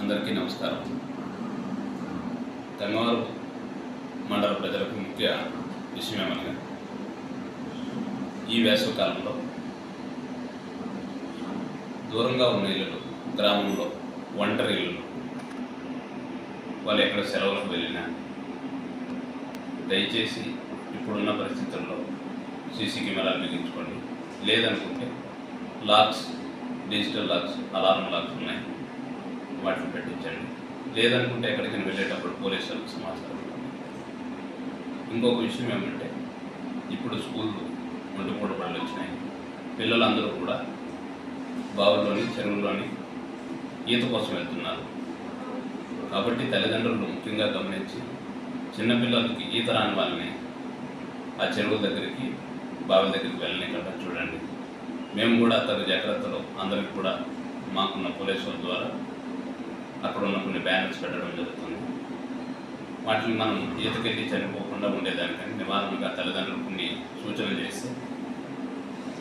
అందరికీ నమస్కారం. గంగవరం మండల ప్రజలకు ముఖ్య విషయం ఏమనగా ఈ వేసవికాలంలో దూరంగా ఉన్న ఇల్లులు గ్రామంలో ఒంటరి ఇళ్ళు వాళ్ళు ఎక్కడ సెలవులకు వెళ్ళినా దయచేసి ఇప్పుడున్న పరిస్థితుల్లో సీసీ కెమెరాలు బిగించుకోండి. లేదనుకుంటే locks digital locks alarm locks ఉన్నాయి. వాటిని పెట్టించండి లేదనుకుంటే ఎక్కడికైనా వెళ్ళేటప్పుడు పోలీసులకు సమాచారం ఇంకొక విషయం ఏమంటే ఇప్పుడు స్కూళ్ళు ఒంటిపూట పళ్ళు వచ్చినాయి. పిల్లలందరూ కూడా బావుల్లోని చెరువుల్లోని ఈత కోసం వెళ్తున్నారు. కాబట్టి తల్లిదండ్రులు ముఖ్యంగా గమనించి చిన్నపిల్లలకి ఈత రాని వాళ్ళని ఆ చెరువుల దగ్గరికి బావిల దగ్గరికి వెళ్ళనికుండా చూడండి. మేము కూడా తగు జాగ్రత్తలు అందరికి కూడా మాకున్న పోలీసుల ద్వారా అక్కడ ఉన్న కొన్ని బ్యానర్స్ పెట్టడం జరుగుతుంది. వాటిని మనం ఈతకెళ్ళి చనిపోకుండా ఉండేదానికని నివారణగా తల్లిదండ్రులు కొన్ని సూచనలు చేస్తే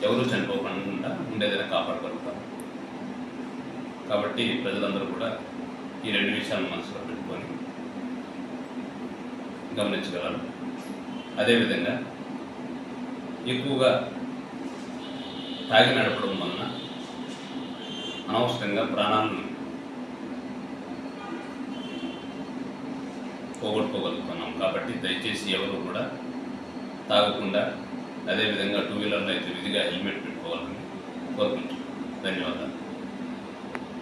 ఎవరు చనిపోకుండా ఉండేదని కాపాడగలుగుతారు కాబట్టి ప్రజలందరూ కూడా ఈ రెండు విషయాలను మనసులో పెట్టుకొని గమనించగలరు. అదేవిధంగా ఎక్కువగా తాగి నడపడం వలన అనవసరంగా ప్రాణాలను పోగొట్టుకోగలుగుతున్నాం. కాబట్టి దయచేసి ఎవరు కూడా తాగకుండా అదేవిధంగా టూ వీలర్లో అయితే విధిగా హెల్మెట్ పెట్టుకోవాలని కోరుకుంటున్నాం. ధన్యవాదాలు.